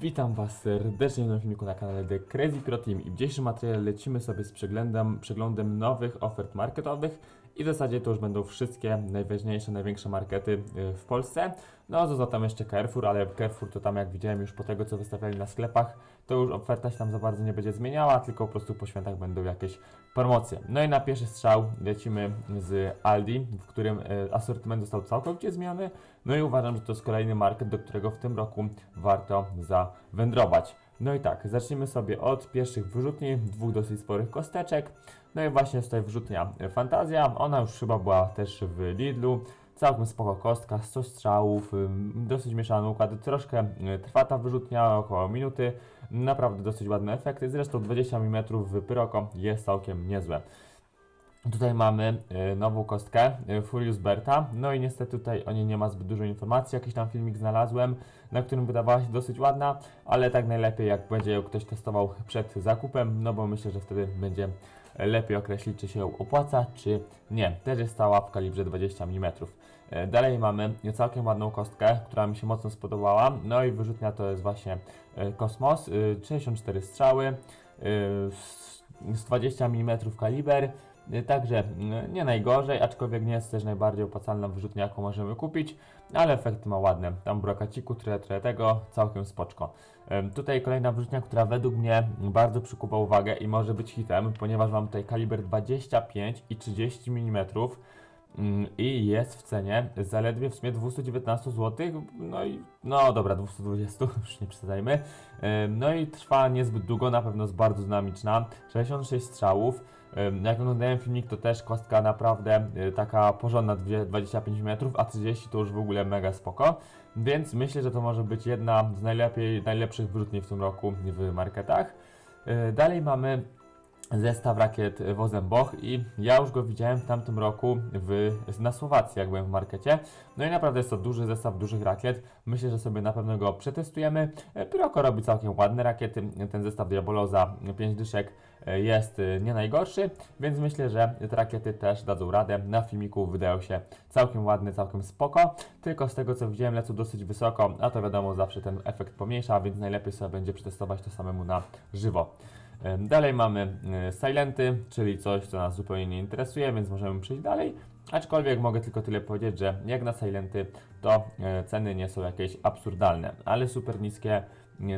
Witam Was serdecznie nowym filmiku na kanale The Crazy Pro Team i w dzisiejszym materiale lecimy sobie z przeglądem, przeglądem nowych ofert marketowych i w zasadzie to już będą wszystkie najważniejsze, największe markety y, w Polsce. No został tam jeszcze Carrefour, ale Carrefour to tam jak widziałem już po tego co wystawiali na sklepach, to już oferta się tam za bardzo nie będzie zmieniała, tylko po prostu po świętach będą jakieś promocje. No i na pierwszy strzał lecimy z Aldi, w którym y, asortyment został całkowicie zmieniony. No i uważam, że to jest kolejny market, do którego w tym roku warto zawędrować. No i tak, zacznijmy sobie od pierwszych wyrzutni, dwóch dosyć sporych kosteczek. No i właśnie tutaj wyrzutnia Fantazja, ona już chyba była też w Lidlu. Całkiem spoko kostka, 100 strzałów, dosyć mieszany układ, troszkę y, trwa ta wyrzutnia, około minuty. Naprawdę dosyć ładne efekty, zresztą 20 mm w Pyroko jest całkiem niezłe. Tutaj mamy y, nową kostkę y, Furious Berta. No i niestety tutaj o niej nie ma zbyt dużo informacji. Jakiś tam filmik znalazłem, na którym wydawała się dosyć ładna, ale tak najlepiej jak będzie ją ktoś testował przed zakupem, no bo myślę, że wtedy będzie lepiej określić, czy się ją opłaca, czy nie. Też jest stała w kalibrze 20 mm. Y, Dalej mamy całkiem ładną kostkę, która mi się mocno spodobała. No i wyrzutnia to jest właśnie Kosmos, y, 64 strzały, z 20 mm kaliber. Y, Także y, nie najgorzej, aczkolwiek nie jest też najbardziej opłacalna wyrzutnia, jaką możemy kupić, ale efekty ma ładne. Tam brokaciku, tyle, tyle tego, całkiem spoczko. Ym, Tutaj kolejna wyrzutnia, która według mnie bardzo przykuwa uwagę i może być hitem, ponieważ mam tutaj kaliber 25 i 30 mm. I jest w cenie zaledwie w sumie 219 zł. No i no dobra, 220, już nie przesadzajmy. No i trwa niezbyt długo, na pewno jest bardzo dynamiczna. 66 strzałów. Jak oglądałem filmik, to też kostka naprawdę y, taka porządna, dwie- 25 metrów, a 30 to już w ogóle mega spoko. Więc myślę, że to może być jedna z najlepiej, najlepszych wyrzutni w tym roku w marketach. Y, Dalej mamy zestaw rakiet wozem Boch i ja już go widziałem w tamtym roku w, na Słowacji, jak byłem w markecie. No i naprawdę jest to duży zestaw dużych rakiet. Myślę, że sobie na pewno go przetestujemy. E, Pyroko robi całkiem ładne rakiety. Ten zestaw Diaboloza 5 dyszek e, jest e, nie najgorszy, więc myślę, że te rakiety też dadzą radę. Na filmiku wydają się całkiem ładne, całkiem spoko. Tylko z tego co widziałem lecą dosyć wysoko, a to wiadomo zawsze ten efekt pomniejsza, więc najlepiej sobie będzie przetestować to samemu na żywo. Dalej mamy e, Silenty, czyli coś, co nas zupełnie nie interesuje, więc możemy przejść dalej. Aczkolwiek mogę tylko tyle powiedzieć, że jak na Silenty, to e, ceny nie są jakieś absurdalne, ale super niskie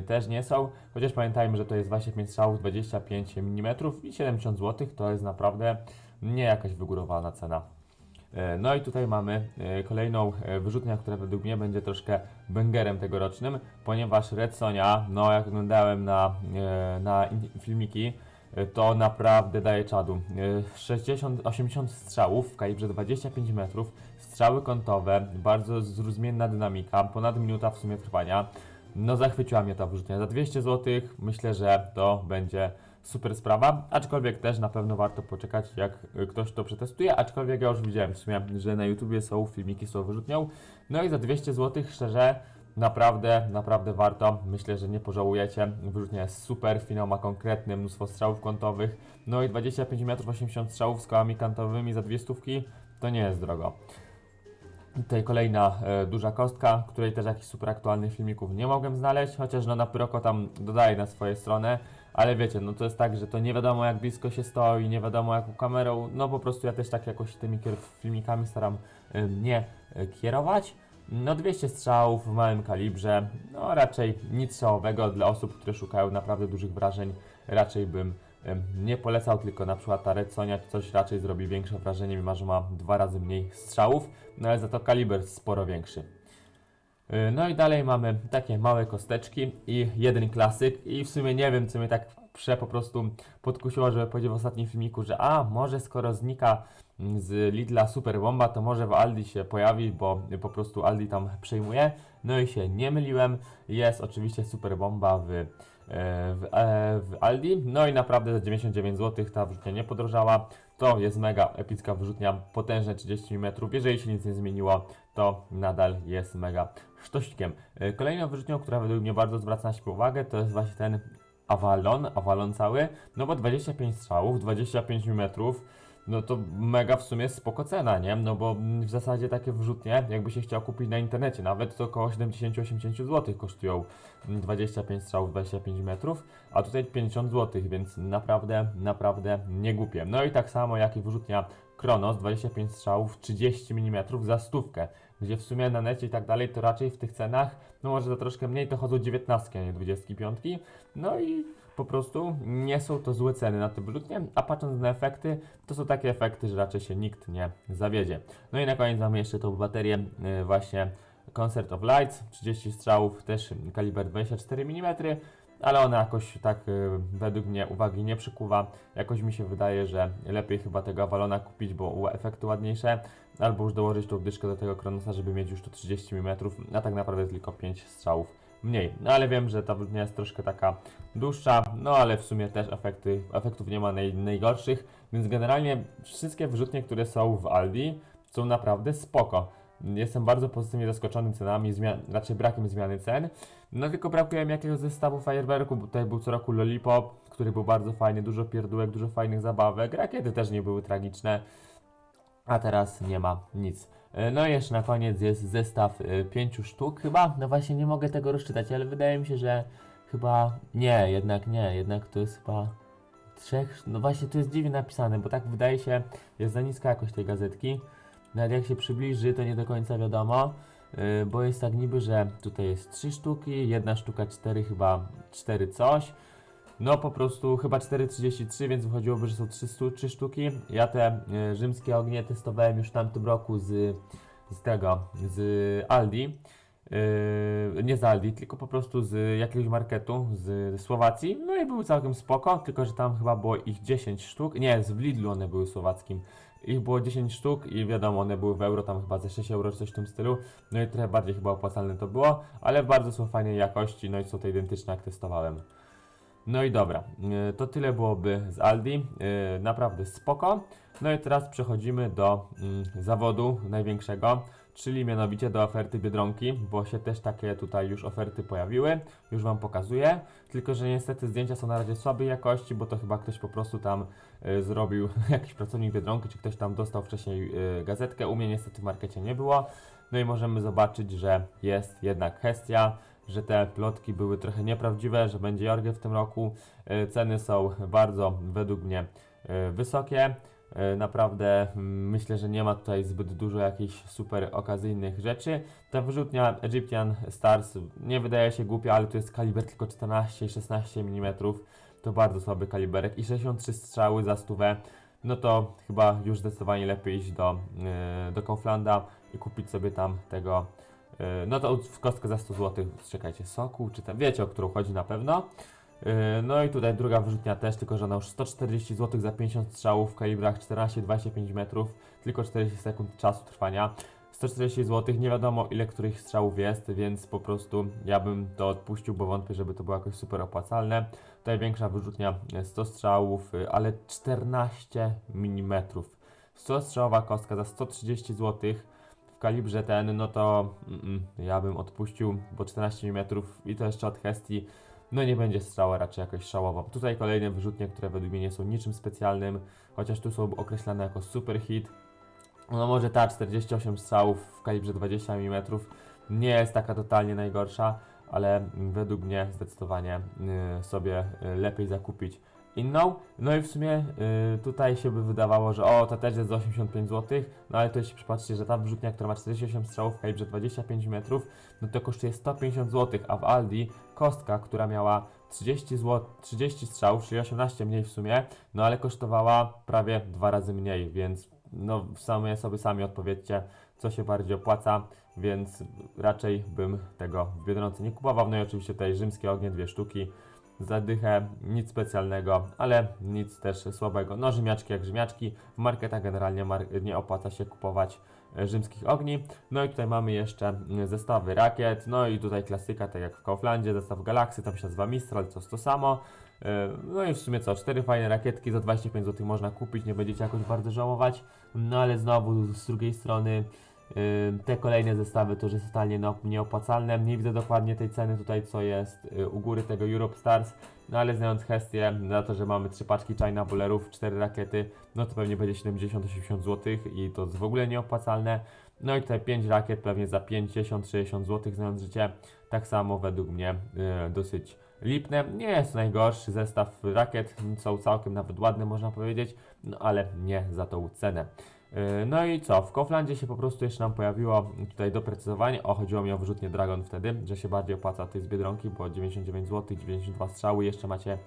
też nie są. Chociaż pamiętajmy, że to jest 25 strzałów, 25 mm i 70 zł, to jest naprawdę nie jakaś wygórowana cena. E, No i tutaj mamy e, kolejną e, wyrzutnię, która według mnie będzie troszkę bęgerem tegorocznym, ponieważ Red Sonia, no jak oglądałem na, na filmiki, to naprawdę daje czadu. E, 60, 80 strzałów w kalibrze 25 metrów, strzały kątowe, bardzo zrozumienna dynamika, ponad minuta w sumie trwania. No zachwyciła mnie ta wyrzutnia. Za 200 zł myślę, że to będzie super sprawa, aczkolwiek też na pewno warto poczekać, jak ktoś to przetestuje, aczkolwiek ja już widziałem w sumie, że na YouTubie są filmiki z tą wyrzutnią. No i za 200 zł, szczerze, naprawdę, naprawdę warto. Myślę, że nie pożałujecie. Wyrzutnia jest super, finał ma konkretny, mnóstwo strzałów kątowych. No i 25 m 80 strzałów z kołami kantowymi za dwie stówki, to nie jest drogo. Tutaj kolejna e, duża kostka, której też jakichś super aktualnych filmików nie mogłem znaleźć, chociaż no na Pyroko tam dodaję na swoje stronę, ale wiecie, no to jest tak, że to nie wiadomo jak blisko się stoi, nie wiadomo jaką kamerą, no po prostu ja też tak jakoś tymi filmikami staram e, nie kierować. No 200 strzałów w małym kalibrze, no raczej nic szałowego dla osób, które szukają naprawdę dużych wrażeń, raczej bym nie polecał, tylko na przykład ta Red coś raczej zrobi większe wrażenie, mimo że ma dwa razy mniej strzałów, no ale za to kaliber sporo większy. Yy, No i dalej mamy takie małe kosteczki i jeden klasyk i w sumie nie wiem, co mnie tak prze po prostu podkusiło, żeby powiedzieć w ostatnim filmiku, że a, może skoro znika mm, z Lidla Super Bomba, to może w Aldi się pojawi, bo po prostu Aldi tam przejmuje. No i się nie myliłem, jest oczywiście Super Bomba w, e, w, e, w Aldi, no i naprawdę za 99 zł ta wyrzutnia nie podrożała. To jest mega epicka wyrzutnia, potężne 30 mm. Jeżeli się nic nie zmieniło, to nadal jest mega sztościkiem. E, Kolejną wyrzutnią, która według mnie bardzo zwraca na siebie uwagę, to jest właśnie ten Avalon, Avalon cały, no bo 25 strzałów, 25 mm, no to mega w sumie spoko cena, nie? No bo w zasadzie takie wrzutnie, jakby się chciał kupić na internecie, nawet to około 70-80 zł kosztują mm, 25 strzałów, 25 metrów, a tutaj 50 zł, więc naprawdę, naprawdę nie głupie. No i tak samo jak i wrzutnia Kronos, 25 strzałów, 30 mm za stówkę, gdzie w sumie na necie i tak dalej, to raczej w tych cenach, no może za troszkę mniej, to chodzą 19, a nie 25. No i po prostu nie są to złe ceny na te wrzutnie, a patrząc na efekty, to są takie efekty, że raczej się nikt nie zawiedzie. No i na koniec mamy jeszcze tą baterię y, właśnie Concert of Lights, 30 strzałów, też kaliber 24 mm, ale ona jakoś tak y, według mnie uwagi nie przykuwa. Jakoś mi się wydaje, że lepiej chyba tego Avalona kupić, bo efekty ładniejsze, albo już dołożyć tą dyszkę do tego Kronosa, żeby mieć już tu 30 mm, a tak naprawdę tylko 5 strzałów mniej. No ale wiem, że ta wrzutnia jest troszkę taka dłuższa, no ale w sumie też efekty, efektów nie ma naj, najgorszych, więc generalnie wszystkie wrzutnie, które są w Aldi są naprawdę spoko. Jestem bardzo pozytywnie zaskoczony cenami, zmian, raczej brakiem zmiany cen. No tylko brakuje mi jakiegoś zestawu fajerwerku, bo tutaj był co roku Lollipop, który był bardzo fajny, dużo pierdółek, dużo fajnych zabawek. Rakiety też nie były tragiczne, a teraz nie ma nic. E, No i jeszcze na koniec jest zestaw y, pięciu sztuk chyba. No właśnie nie mogę tego rozczytać, ale wydaje mi się, że chyba nie, jednak nie, jednak to jest chyba trzech. No właśnie tu jest dziwnie napisane, bo tak wydaje się, jest za niska jakość tej gazetki. Nawet jak się przybliży, to nie do końca wiadomo, yy, bo jest tak niby, że tutaj jest trzy sztuki, jedna sztuka cztery, chyba cztery coś. No po prostu chyba 4,33, więc wychodziłoby, że są 300, 3 sztuki. Ja te y, rzymskie ognie testowałem już w tamtym roku z, z tego, z Aldi. Yy, nie z Aldi, tylko po prostu z jakiegoś marketu z Słowacji. No i były całkiem spoko, tylko że tam chyba było ich 10 sztuk. Nie, z Lidlu one były słowackim. Ich było 10 sztuk i wiadomo, one były w euro, tam chyba ze 6 euro coś w tym stylu. No i trochę bardziej chyba opłacalne to było, ale bardzo są fajnej jakości, no i są to identyczne jak testowałem. No i dobra, yy, to tyle byłoby z Aldi. Yy, Naprawdę spoko. No i teraz przechodzimy do mm, zawodu największego, czyli mianowicie do oferty Biedronki, bo się też takie tutaj już oferty pojawiły. Już Wam pokazuję. Tylko, że niestety zdjęcia są na razie słabej jakości, bo to chyba ktoś po prostu tam y, zrobił, jakiś pracownik Biedronki, czy ktoś tam dostał wcześniej y, gazetkę. U mnie niestety w markecie nie było. No i możemy zobaczyć, że jest jednak Hestia, że te plotki były trochę nieprawdziwe, że będzie Jorge w tym roku. Y, Ceny są bardzo według mnie y, wysokie. Y, Naprawdę mm, myślę, że nie ma tutaj zbyt dużo jakichś super okazyjnych rzeczy. Ta wyrzutnia Egyptian Stars nie wydaje się głupia, ale to jest kaliber tylko 14 i 16 mm. To bardzo słaby kaliberek i 63 strzały za stówę. No to chyba już zdecydowanie lepiej iść do, do Kauflanda i kupić sobie tam tego No to w kostkę za 100 zł, czekajcie, soku, czy tam, wiecie o którą chodzi na pewno. Yy, No i tutaj druga wyrzutnia też, tylko że ona już 140 zł za 50 strzałów w kalibrach 14-25 metrów, tylko 40 sekund czasu trwania. 140 zł, nie wiadomo ile których strzałów jest, więc po prostu ja bym to odpuścił, bo wątpię, żeby to było jakoś super opłacalne. Tutaj większa wyrzutnia e, 100 strzałów, y, ale 14 mm. 100 strzałowa kostka za 130 zł w kalibrze ten, no to mm, ja bym odpuścił, bo 14 mm i to jeszcze od Hestii, no nie będzie strzała raczej jakoś szałowo. Tutaj kolejne wyrzutnie, które według mnie nie są niczym specjalnym, chociaż tu są określane jako super hit. No może ta 48 strzałów w kalibrze 20 mm nie jest taka totalnie najgorsza, ale mm, według mnie zdecydowanie y, sobie y, lepiej zakupić inną. No i w sumie y, tutaj się by wydawało, że o, ta też jest za 85 zł, no ale to jeśli przypatrzcie, że ta wrzutnia, która ma 48 strzałów w kalibrze 25 metrów, no to kosztuje 150 zł, a w Aldi kostka, która miała 30, zł, 30 strzałów, czyli 18 mniej w sumie, no ale kosztowała prawie dwa razy mniej, więc no w sumie sobie sami odpowiedzcie, co się bardziej opłaca, więc raczej bym tego w Biedronce nie kupował. No i oczywiście tutaj rzymskie ognie, dwie sztuki, zadychę, nic specjalnego, ale nic też słabego. No rzymiaczki jak rzymiaczki, w marketach generalnie nie opłaca się kupować e, rzymskich ogni. No i tutaj mamy jeszcze zestawy rakiet, no i tutaj klasyka, tak jak w Kauflandzie, zestaw Galaxy, tam się nazywa Mistral, jest to samo. E, No i w sumie co, cztery fajne rakietki za 25 zł można kupić, nie będziecie jakoś bardzo żałować. No ale znowu z drugiej strony Te kolejne zestawy to już jest totalnie nieopłacalne. Nie widzę dokładnie tej ceny tutaj, co jest yy, u góry tego Europe Stars. No ale znając Hestię, na to, że mamy trzy paczki China Bullerów, cztery rakiety, no to pewnie będzie 70-80 zł i to jest w ogóle nieopłacalne. No i tutaj 5 rakiet pewnie za 50-60 zł, znając życie. Tak samo według mnie yy, dosyć lipne. Nie jest najgorszy zestaw rakiet, są całkiem nawet ładne można powiedzieć, no ale nie za tą cenę. Yy, No i co? W Kauflandzie się po prostu jeszcze nam pojawiło tutaj doprecyzowanie. O, chodziło mi o wyrzutnie Dragon wtedy, że się bardziej opłaca tej z Biedronki, bo 99 zł, 92 strzały, jeszcze macie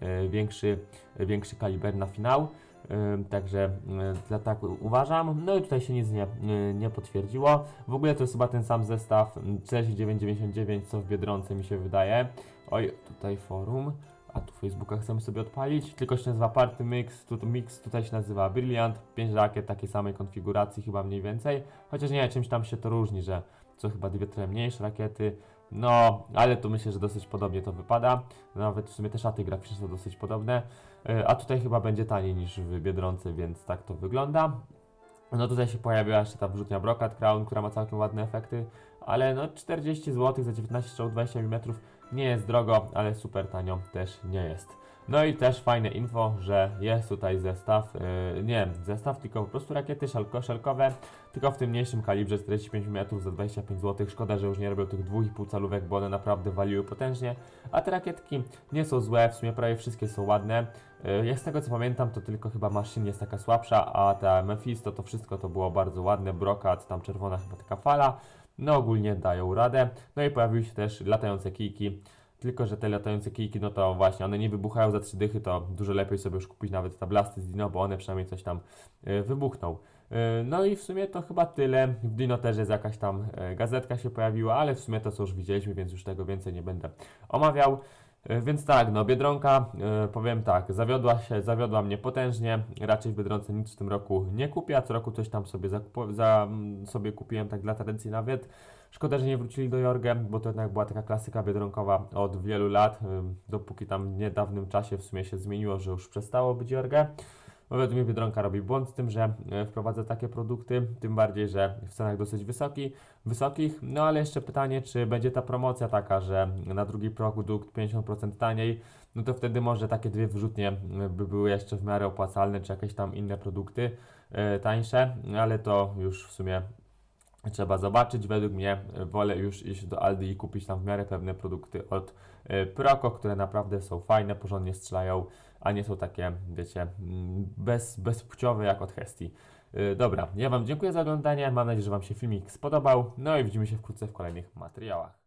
yy, większy, większy kaliber na finał. Yy, Także yy, dla tak uważam. No i tutaj się nic nie, yy, nie potwierdziło. W ogóle to jest chyba ten sam zestaw mm, 49,99 co w Biedronce mi się wydaje. Oj, tutaj forum. A tu Facebooka chcemy sobie odpalić. Tylko się nazywa Party Mix. Tu, mix tutaj się nazywa Brilliant. 5 rakiet takiej samej konfiguracji, chyba mniej więcej. Chociaż nie, czymś tam się to różni, że co chyba dwie trochę mniejsze rakiety. No, ale tu myślę, że dosyć podobnie to wypada. Nawet w sumie te szaty graficzne są dosyć podobne. Yy, A tutaj chyba będzie taniej niż w Biedronce, więc tak to wygląda. No tutaj się pojawiła jeszcze ta wrzutnia Brokat Crown, która ma całkiem ładne efekty, ale no 40 zł za 19 strzał 20 mm nie jest drogo, ale super tanio też nie jest. No i też fajne info, że jest tutaj zestaw, yy, nie zestaw, tylko po prostu rakiety szelko, szelkowe, tylko w tym mniejszym kalibrze 45 mm za 25 zł. Szkoda, że już nie robią tych 2,5 calówek, bo one naprawdę waliły potężnie. A te rakietki nie są złe, w sumie prawie wszystkie są ładne. Yy, Jak z tego co pamiętam, to tylko chyba maszyn jest taka słabsza, a ta Mephisto to wszystko to było bardzo ładne. Brokat, tam czerwona chyba taka fala. No ogólnie dają radę. No i pojawiły się też latające kijki. Tylko, że te latające kijki, no to właśnie, one nie wybuchają za trzy dychy, to dużo lepiej sobie już kupić nawet tablasty z Dino, bo one przynajmniej coś tam y, wybuchną. Y, no i w sumie to chyba tyle. W Dino też jest jakaś tam y, gazetka się pojawiła, ale w sumie to co już widzieliśmy, więc już tego więcej nie będę omawiał. Y, Więc tak, no Biedronka, y, powiem tak, zawiodła się, zawiodła mnie potężnie. Raczej w Biedronce nic w tym roku nie kupię, a co roku coś tam sobie, za, sobie kupiłem tak dla tradycji nawet. Szkoda, że nie wrócili do Jorge, bo to jednak była taka klasyka biedronkowa od wielu lat, ym, dopóki tam w niedawnym czasie w sumie się zmieniło, że już przestało być Jorge. Bo według mnie Biedronka robi błąd z tym, że e, wprowadza takie produkty, tym bardziej, że w cenach dosyć wysoki, wysokich. No ale jeszcze pytanie, czy będzie ta promocja taka, że na drugi produkt 50% taniej, no to wtedy może takie dwie wyrzutnie e, by były jeszcze w miarę opłacalne, czy jakieś tam inne produkty e, tańsze, ale to już w sumie Trzeba zobaczyć. Według mnie wolę już iść do Aldi i kupić tam w miarę pewne produkty od e, Proco, które naprawdę są fajne, porządnie strzelają, a nie są takie, wiecie, mm, bez, bezpłciowe jak od Hesti. E, Dobra, ja Wam dziękuję za oglądanie. Mam nadzieję, że Wam się filmik spodobał. No i widzimy się wkrótce w kolejnych materiałach.